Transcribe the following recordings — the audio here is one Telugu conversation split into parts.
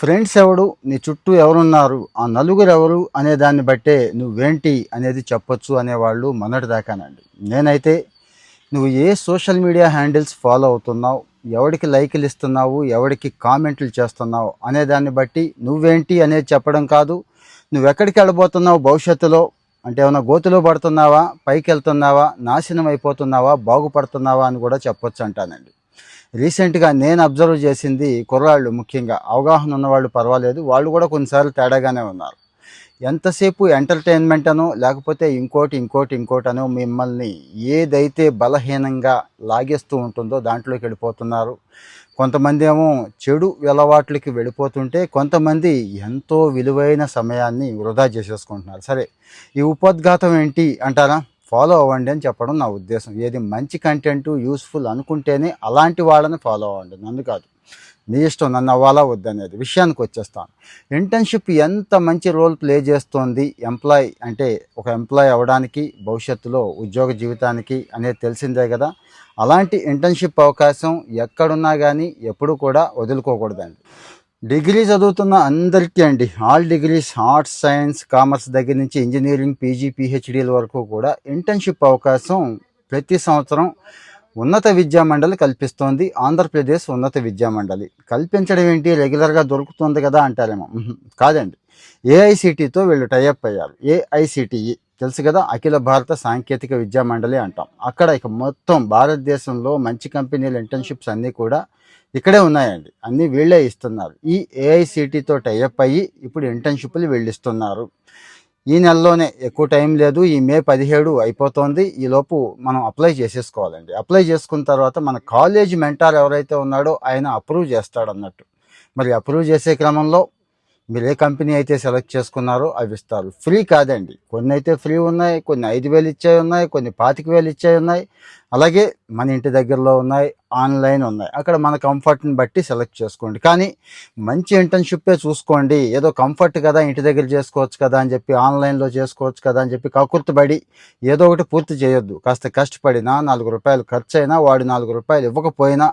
ఫ్రెండ్స్ ఎవడు? నీ చుట్టూ ఎవరున్నారు? ఆ నలుగురు ఎవరు? అనే దాన్ని బట్టే నువ్వేంటి అనేది చెప్పొచ్చు అనేవాళ్ళు మొన్నటి దాకానండి. నేనైతే నువ్వు ఏ సోషల్ మీడియా హ్యాండిల్స్ ఫాలో అవుతున్నావు? ఎవడికి లైకులు ఇస్తున్నావు? ఎవడికి కామెంట్లు చేస్తున్నావు? అనే దాన్ని బట్టి నువ్వేంటి అనేది చెప్పడం కాదు. నువ్వెక్కడికి వెళ్ళబోతున్నావు భవిష్యత్తులో? అంటే ఏమైనా గోతులో పడుతున్నావా? పైకి వెళ్తున్నావా నాశనం అయిపోతున్నావా? బాగుపడుతున్నావా అని కూడా చెప్పొచ్చు అంటానండి. రీసెంట్గా నేను అబ్జర్వ్ చేసింది కుర్రాళ్ళు ముఖ్యంగా. అవగాహన ఉన్నవాళ్ళు పర్వాలేదు. వాళ్ళు కూడా కొన్నిసార్లు తేడాగానే ఉన్నారు. ఎంతసేపు ఎంటర్టైన్మెంట్ అనో లేకపోతే ఇంకోటి ఇంకోటి ఇంకోటి అనో మిమ్మల్ని ఏదైతే బలహీనంగా లాగేస్తూ ఉంటుందో దాంట్లోకి వెళ్ళిపోతున్నారు. కొంతమంది ఏమో చెడు అలవాట్లకి వెళ్ళిపోతుంటే కొంతమంది ఎంతో విలువైన సమయాన్ని వృధా చేసేసుకుంటున్నారు. సరే ఈ ఉపోద్ఘాతం ఏంటి అంటారా? ఫాలో అవ్వండి అని చెప్పడం నా ఉద్దేశం. ఏది మంచి కంటెంట్ యూస్ఫుల్ అనుకుంటేనే అలాంటి వాళ్ళని ఫాలో అవ్వండి. నన్ను కాదు. మీ ఇష్టం నన్ను అవ్వాలా వద్దనేది విషయానికి వచ్చేస్తాను. ఇంటర్న్షిప్ ఎంత మంచి రోల్ ప్లే చేస్తోంది ఎంప్లాయ్ అంటే ఒక ఎంప్లాయ్ అవ్వడానికి భవిష్యత్తులో ఉద్యోగ జీవితానికి అనేది తెలిసిందే కదా. అలాంటి ఇంటర్న్షిప్ అవకాశం ఎక్కడున్నా కానీ ఎప్పుడు కూడా వదులుకోకూడదండి. డిగ్రీ చదువుతున్న అందరికీ అండి all degrees arts science commerce దగ్గర నుంచి ఇంజనీరింగ్ పీజీ పిహెచ్డీల వరకు కూడా ఇంటర్న్షిప్ అవకాశం ప్రతి సంవత్సరం ఉన్నత విద్యా మండలి కల్పిస్తోంది. ఆంధ్రప్రదేశ్ ఉన్నత విద్యా మండలి. కల్పించడం ఏంటి? రెగ్యులర్గా దొరుకుతుంది కదా అంటారేమో. కాదండి. ఏఐసిటితో వీళ్ళు టైఅప్ అయ్యారు. ఏఐసిటిఈ. తెలుసు కదా అఖిల భారత సాంకేతిక విద్యా మండలి అంటాం. అక్కడ ఇక మొత్తం భారతదేశంలో మంచి కంపెనీల ఇంటర్న్షిప్స్ అన్నీ కూడా ఇక్కడే ఉన్నాయండి. అన్నీ వీళ్ళే ఇస్తున్నారు. ఈ ఏఐసిటితో టైఅప్ అయ్యి ఇప్పుడు ఇంటర్న్షిప్లు వీళ్ళు ఇస్తున్నారు. ఈ నెలలోనే ఎక్కువ టైం లేదు. ఈ మే పదిహేడు అయిపోతుంది. ఈలోపు మనం అప్లై చేసేసుకోవాలండి. అప్లై చేసుకున్న తర్వాత మన కాలేజ్ మెంటార్ ఎవరైతే ఉన్నాడో ఆయన అప్రూవ్ చేస్తాడన్నట్టు. మరి అప్రూవ్ చేసే క్రమంలో మీరు ఏ కంపెనీ అయితే సెలెక్ట్ చేసుకున్నారో అవి ఇస్తారు. ఫ్రీ కాదండి. కొన్ని అయితే ఫ్రీ ఉన్నాయి కొన్ని ఐదు వేలు ఇచ్చే ఉన్నాయి కొన్ని పాతిక వేలు ఇచ్చే ఉన్నాయి. అలాగే మన ఇంటి దగ్గరలో ఉన్నాయి ఆన్లైన్ ఉన్నాయి. అక్కడ మన కంఫర్ట్ని బట్టి సెలెక్ట్ చేసుకోండి. కానీ మంచి ఇంటర్న్షిప్పే చూసుకోండి. ఏదో కంఫర్ట్ కదా ఇంటి దగ్గర చేసుకోవచ్చు కదా అని చెప్పి ఆన్లైన్లో చేసుకోవచ్చు కదా అని చెప్పి కకుర్తిపడి ఏదో ఒకటి పూర్తి చేయొద్దు. కాస్త కష్టపడినా నాలుగు రూపాయలు ఖర్చు అయినా వాడు నాలుగు రూపాయలు ఇవ్వకపోయినా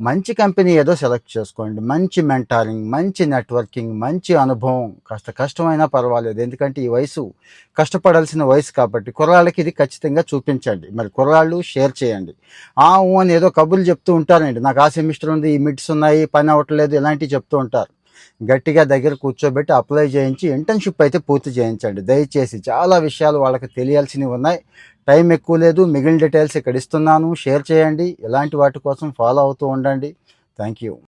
మంచి కంపెనీ ఏదో సెలెక్ట్ చేసుకోండి. మంచి మెంటారింగ్ మంచి నెట్వర్కింగ్ మంచి అనుభవం. కాస్త కష్టమైనా పర్వాలేదు. ఎందుకంటే ఈ వయసు కష్టపడాల్సిన వయసు కాబట్టి కుర్రాళ్ళకి ఇది ఖచ్చితంగా చూపించండి. మరి కుర్రాళ్ళు షేర్ చేయండి. ఆ ఊ అని ఏదో కబుర్లు చెప్తూ ఉంటారండి. నాకు ఆ సెమిస్టర్ ఉంది ఈ మిడ్స్ ఉన్నాయి పని అవ్వట్లేదు ఇలాంటివి చెప్తూ ఉంటారు. గట్టిగా దగ్గర కూర్చోబెట్టి అప్లై చేయించి ఇంటర్న్షిప్ అయితే పూర్తి చేయించండి. దయచేసి చాలా విషయాలు వాళ్ళకి తెలియాల్సినవి ఉన్నాయి. టైం ఎక్కువ లేదు మిగిలిన డీటెయిల్స్ ఇక్కడ ఇస్తున్నాను. షేర్ చేయండి. ఇలాంటి వాటి కోసం ఫాలో అవుతూ ఉండండి. Thank you